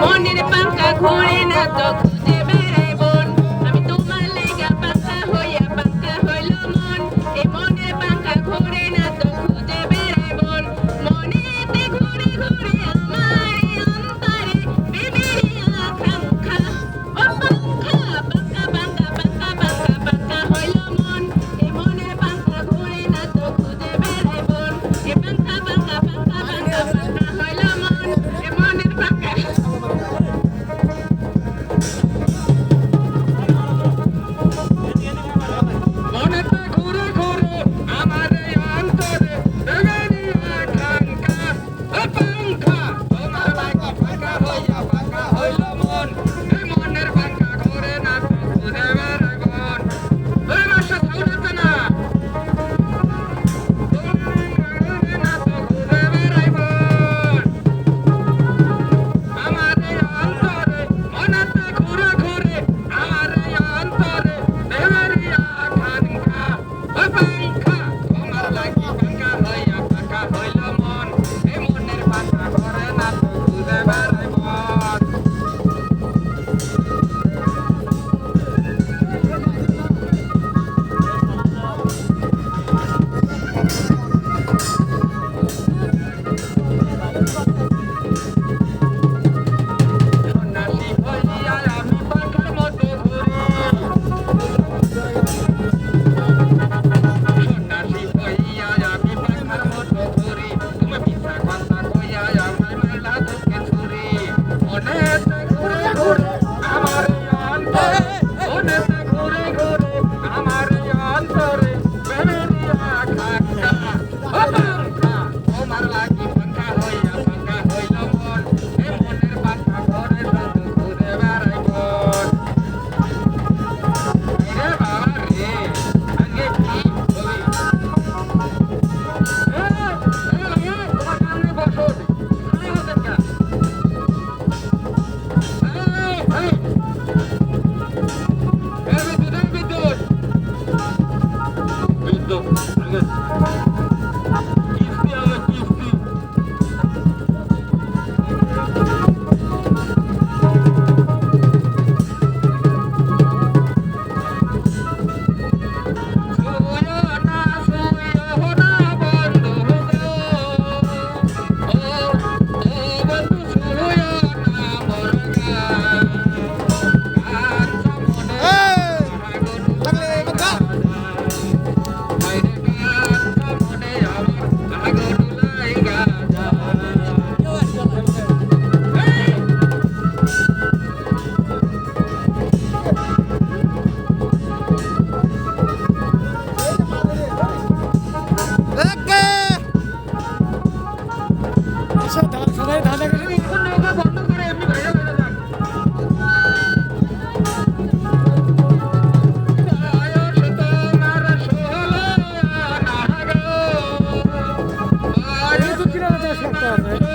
মনের পাঙ্কা ঘোরে না তখন Bye-bye. Làm.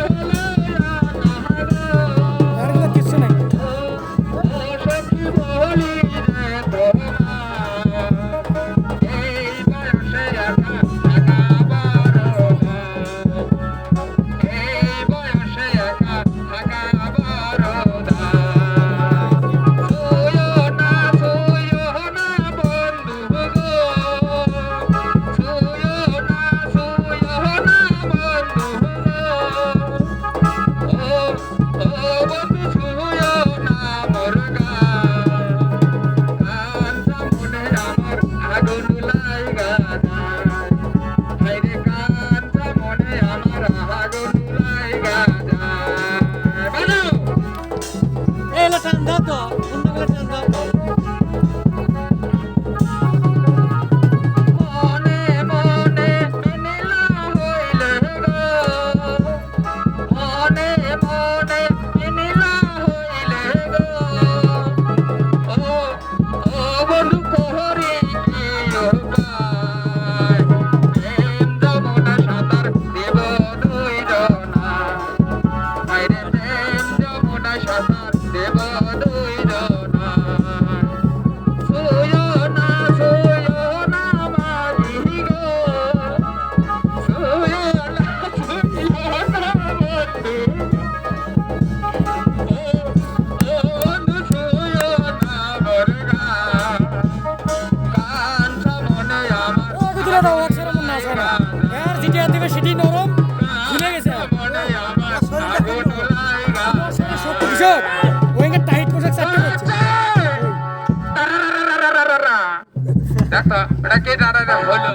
কৃষক ওইখানে টাইট পোশাক সাথে করছে দেখো এটা কে দাঁড়ানো হলো।